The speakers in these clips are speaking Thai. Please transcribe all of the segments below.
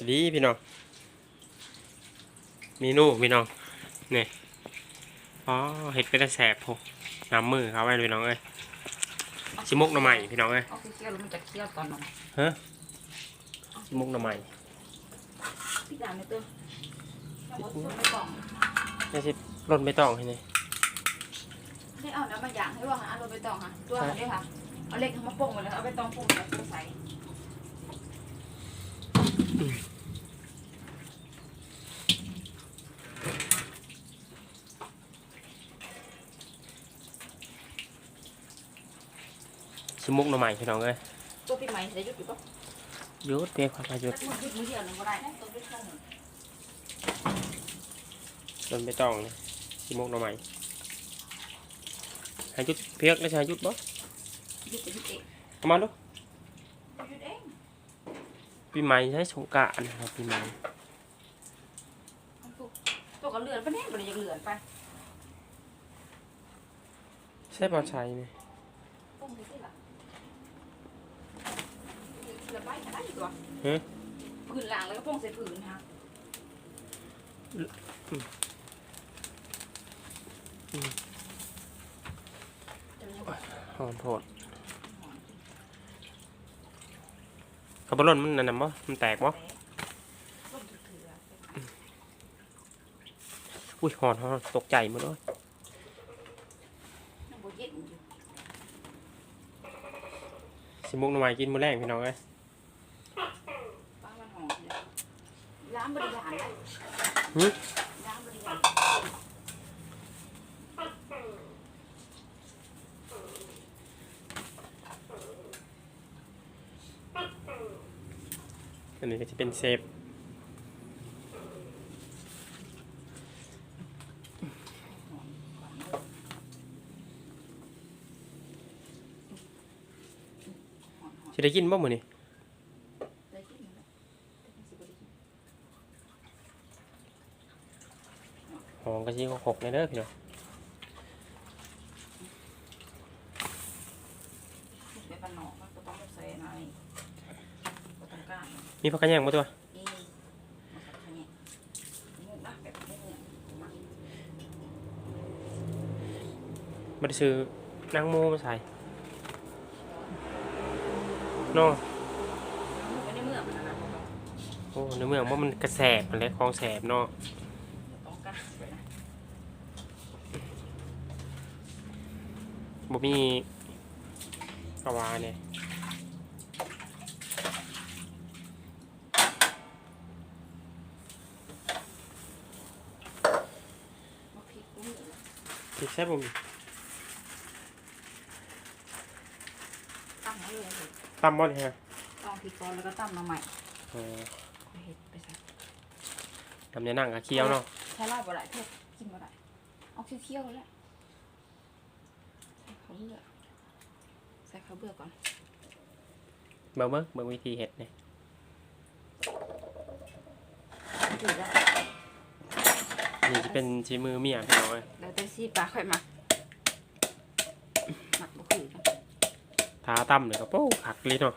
สวัสดีพี่น้องเมีนูพี่น้องนี่อ๋อเห็ดเป็นตะแสบโหน้ำมือเขาไว้พี่น้องเอ้ยชิมุกหน่อใหม่พี่น้องเอ้ยเอาเคี่ยวแล้วมันจะเคี่ยวตอนนอนฮะชิมุกหน่อใหม่พี่ด่าไม่เติมเอาหมดส่วนไปกล่องนี่สิร่นไม่ต้องให้นี่นี่เอาน้ำมาอย่างให้ว่าเอาลงไปตองค่ะตัวเขาด้วยค่ะเอาเล็กมาโป่งไปเลยเอาไปตองปุ่งแล้วใส่ ชิมุกหน่อใหม่พี่น้องเอ้ยตัวพี่ใหม่จะยุดอยู่ปะหยุดเปียกความหยุดถ้ามันยุดมือเดียวหนึ่งก็ได้นะตัวพี่ช่องหนึ่งร่นไม่ต้องนะชิมุกหน่อใหม่ให้หยุดเพียกแล้วใช่หยุดบ่ยุดจะยุดเองเอามาดูยุดเอง ปีใหม่ใช้สงกรานต์นะครับปีใหม่เอาตัวตัวก็เลือนไปเนี่ยมันยังเลือนไปใช่ปลาชัยนี่โป่งไปสิล่ะทีละใบก็ได้ตัวฮะผืนหลังแล้วก็โป่งใส่ผืนค่ะจะไม่ไหวหอมโพด ขับรถมันนั่นน่ะบ่มันแตกบ่ต้มถืออุ้ยหอนหอนตกใจหมดเลยน้ำโบเย็นอยู่สิมุกหน่อไม้กินมื้อแรกพี่น้องเอ้ยป้ามันหอมเลยร้านบริการได้ หึ ร้านบริการ อั นนี้ก็จะเป็นเซฟสิได้กินบ่มื้อนี้ได้กินแล้วแต่เป็นสิบริการหอมกะทิหกๆเลยเด้อพี่น้อง ไปบ้านนอกมันก็ต้องใส่หน่อยก็ต้องกล้า มีพักันแยงมาตัวมาซื้อนั่งมูมาใส่นอโอ้ในเมืองว่ามันกระแสบอะไรคลองแสบนาะบ่มีกระวาเนี่ย มาพริกกุ้ง พริกแซ่บบ่มีตั้งไว้เลยตำบ่เนี่ยฮะต้องพริกก่อนแล้วก็ตั้มมาใหม่เออไปเห็ดไปใส่ตำยานั่งกะเคี้ยวเนาะใช้ลาบบ่ได้เผ็ดกินบ่ได้เอาเคี่ยวๆแล้วใส่ข้าวเบื่อใส่ข้าวเบื่อก่อนเบิ่งเบิ่งเบิ่งวิธีเฮ็ดเนี่ยถือแล้วนี่ จะเป็นชีมือเมียพี่น้องเอ้ยแล้วแต่ซีปลาค่อยมาหมักบ่คือกันทาตำเลยก็โป้ขักเลยเนาะ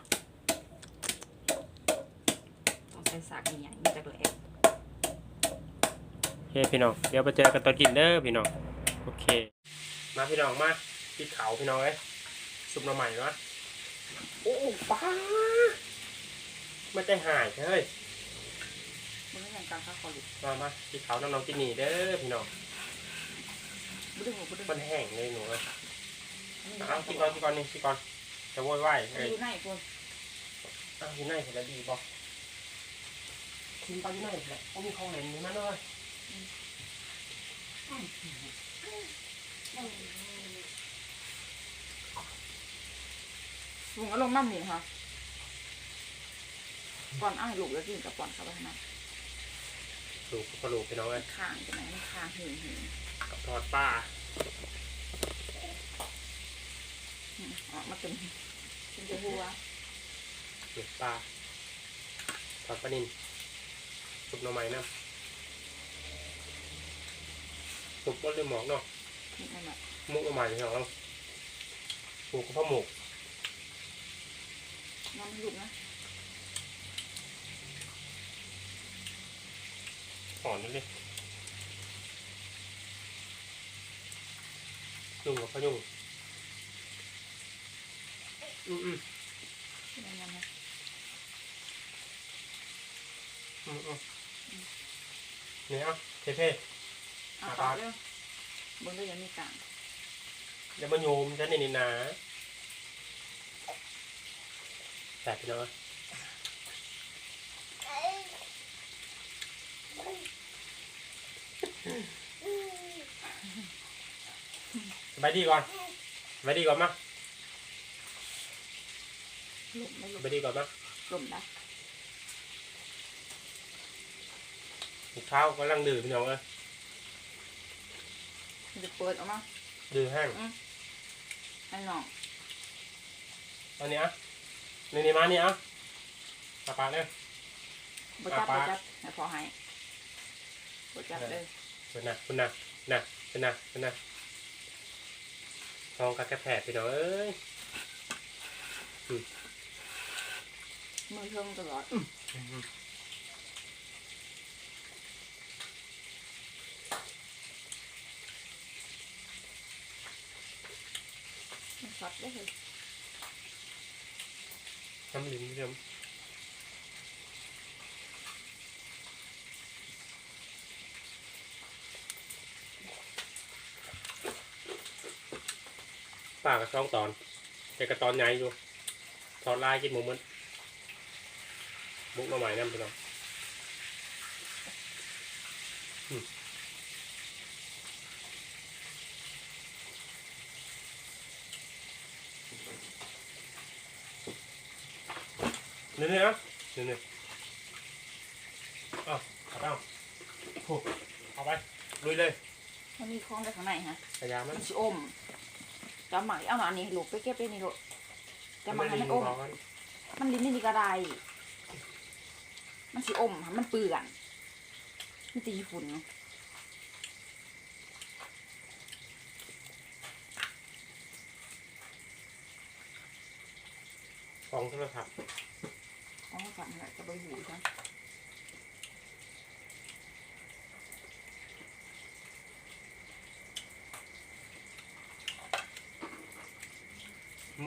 ต้องใส่สากใหญ่ๆมีแต่แหลกเฮ้พี่น้องเดี๋ยวไปเจอกันตอนกินเด้อพี่น้องโอเค มาพี่น้องมากินเขาพี่น้องเอ้ยซุปหน่อใหม่เนาะโอ้ป้ามันใจหายเฮ้ยมันไม่อย่างกลางข้าวคออยู่มามากินเขาน้องๆกินนี่เด้อพี่น้องบุ้งหัวบุ้งมันแห้งเลยหนูเอ้ยนี่เอากินก่อนกินก่อนนี่กินก่อนจะโวยวายเอ้ยอยู่ไหนคุณเอาอยู่ไหนเห็นแล้วดีบอกกินไปอยู่ไหนแหละโอ้มีของเล่นนี่มาหน่อยลุงเอาลงน้ำหนึ่งค่ะก่อนอ้ายลูกแล้วกินกับก่อนเข้าไปข้า งในลูกกระลูกพี่น้องเอ้ยคางจะไหนมันคางหืนหืนกับทอดปลาอืมออกมาเป็นเป็นจะหัวหมึกปลาทอดปลานินซุปหน่อไม้นะซุปบดเลยหมอกเนาะนี่นั่นแหละหมุกหน่อไม้พี่น้องหมูกกับพ่อหมูกน้ำลูกนะ หอนนี่เลยยุ่งกับพยุ่งอืมอืมยังไงนะอืมอืมเนี่ยเอาเท่อะอะต่อครับเรื่องบนเรื่องยังมีกลางๆอย่ามาโยมฉันนี่นี่นะแต่พี่น้อง สบายดีก่อนสบายดีก่อนมั้ยหลุมไม่หสลุมบายดีก่อนมั้ยหลุมนะข้าวกำลังดื่มพี่น้องเอ้ยมันจะเปิดออกมาดื่มแห้งให้น้องอันนี้อะนี่นี่มานี่อะปาปาเลยบจับอะบปะจับให้พอให้บจับเลย เป็นนะคุณนะนะเป็นนะเป็นนะทองกับแกระแผดพี่น้องเอ้ยมือเทิงตลอดมันซัดได้เลยน้ำลิ้นพี่น้อ ปากกับช่องตอนแต่กระตอนใหญ่อยู่ทอดลายกินหมูมันบุกมาใหม่นั่นพี่น้องอืมนี่นี่นะนี่นี่เอาเอาไปเอาโอ้เอาไปลุยเลยมันมีคล้องไว้ข้างในฮะพยายามมัมันนชิอม จะหมักเอามาอันนี้ลูกไปเก็บไปนี่ลูกจะหมักให้มันอมมันลิ้นนี่ก็ได้มันสิอมค่ะมันเปื่อนมันตีฝุ่นของโทรศัพท์อ๋อสั่งอะไรจะไปหูจ้ะม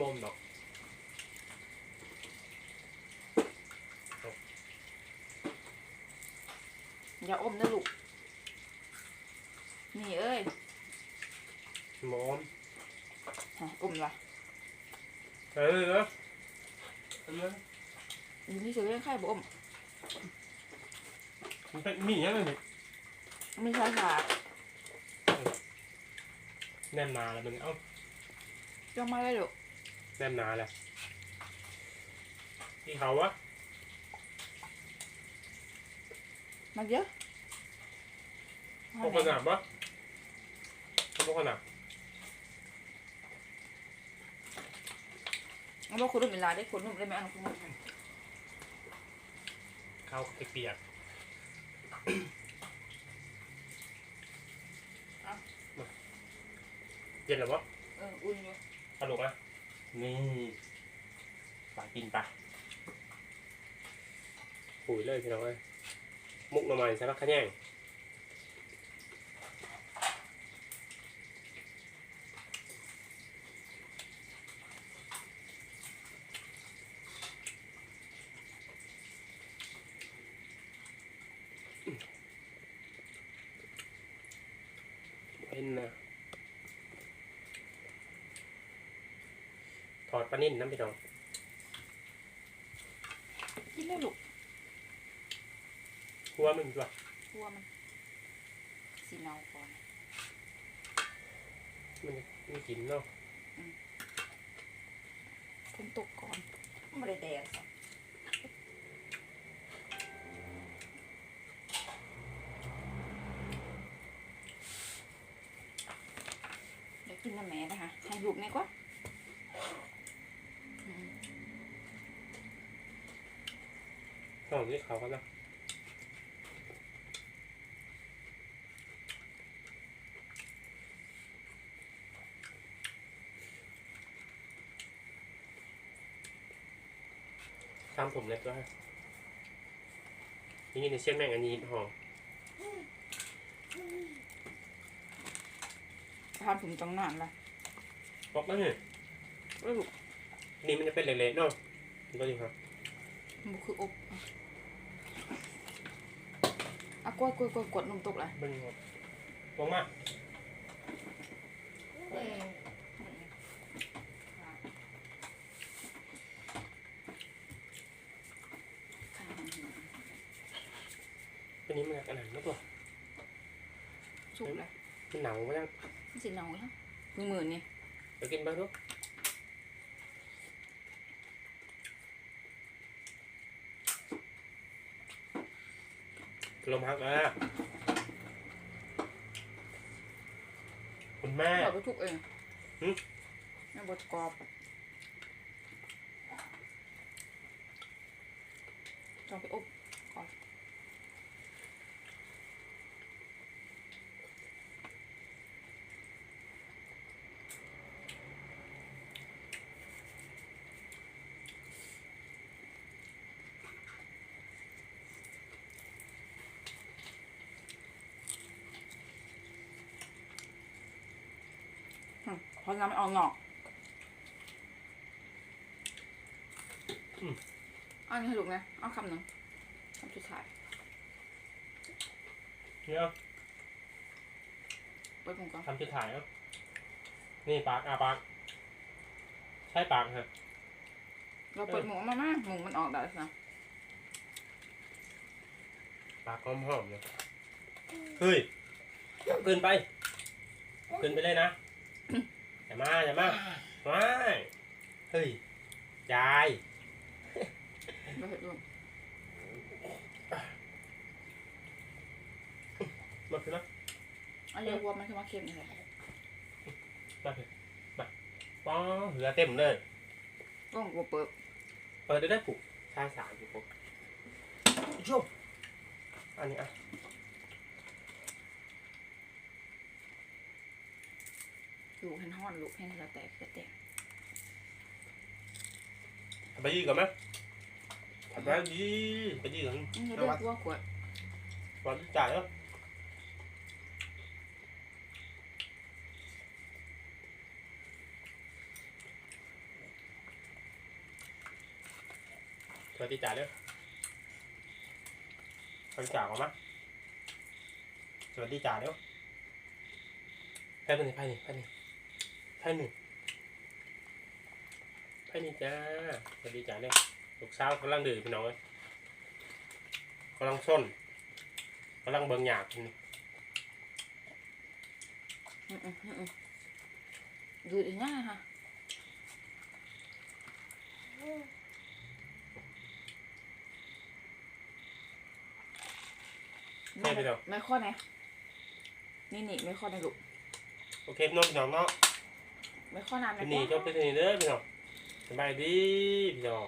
อมดอกอย่าอมนะลูก นี่เอ้ยมอมฮะอมละเออเนาะอันนั้นอยู่นี่เฉยๆไข่บ่อมมันเป็นมีอย่างไรนี่ไม่ใช่ค่ะแน่นหนาแล้วมันเอ้าจ้องมาได้ลูก แน่นหนาแล้วที่เขาวะ มาเยอะพวกขนาดปะพวกขนาดเอาบอกคุณนุ่มเวลาได้คุณนุ่มได้ไหมเอาคุณนุ่มข้าวเปียกเย็นหรือวะเอออุ่นอยู่สนุกอะ นี่ปลากินปลาปุ๋ยเลยพี่น้องเอ้ยมุกหน่อไม้ใส่ผักขะแยง อดปลานิ่นน้ำพี่น้องกินได้ลูกหัวมันด้วยกลัวมันสีเนาก่อน มันไม่กินเนาะคุณตกก่อนไม่ได้แดงสักเดี๋ยวกินน้ำแม่นะคะให้ลูกในอยกว่า ช่องนี้เขาก็นะทำผมเล็บด้วยนี่ในเช่นแมงอันนี้หอมทำผมจังนานละบอกแล้วเนี่ยนี่มันจะเป็นเลกๆเนาะนี่ก็ดีครับมันคืออบ อะอะกดกดกดกดนมตกเลยมันอยู่ครับบอกมาเป็นนี้มันขนาดนั้นตัวสุกเลยมันหนาวมั้งมันสิหนาวแล้วมือมือนี่เดี๋ยวกินบ้างดู ลมพักแล้วคุณแม่ เราไปทุกเองหึแม่บดกรอบต้องไปอบก่อนอืม เพราะน้ำไม่เอาหนอกเอันนี้ให้ลูกนะเอาคำหนึ่งคำสุดท้ายเนี่ยเปิดผมก่อนทำจุดถ่ายเนาะนี่ปากอะปาก ใช่ปากฮะเราเปิดหมูมามาหมูมันออกได้แล้วนะปากหอมหอมๆเลยเฮ้ยเกินไปเกินไปเลยนะ อย่ามาอย่ามาว้ายเฮ้ยยายเราเห็นด้วยมาคือนะอันนี้วัวมันคือมาเค็มเลยมาคือมาป้อเหลือเต็มเลยต้องวัวเปิดเปิดได้ได้ปุ๊ชายสามปุ๊บชมอันนี้อะ ลูกเห็นห้อนลูกเห็นแล้วแตกแล้วแตกทำไปยี่ก่อนไหมทำไปยี่ไปยี่ก่อนอืมเราเลือกวัวขวดก่อนจ่ายแล้วสวัสดีจ่ายแล้วคนจ่ายก่อนไหมสวัสดีจ่ายแล้วไพ่เป็นไงไพ่นี่ไพ่นี่ไพ่หนึ่งไพ่นี่จ้าสวัสดีจ่ายแล้วลูกสาวกำลังดื่มพี่น้องเลยกำลังส้นกำลังเบิ่งหยาบนี่อืมอืมอืมอืมดูดีง่ายค่ะใช่พี่น้องไม่ข้อไหนนี่นี่ไม่ข้อในลูกโอเคพี่น้องพี่น้องเนาะ ไม่ค่อยนานทีไม่นี้ข้อจบไปทีนี้เด้อพี่น้องสบายดีพี่น้อง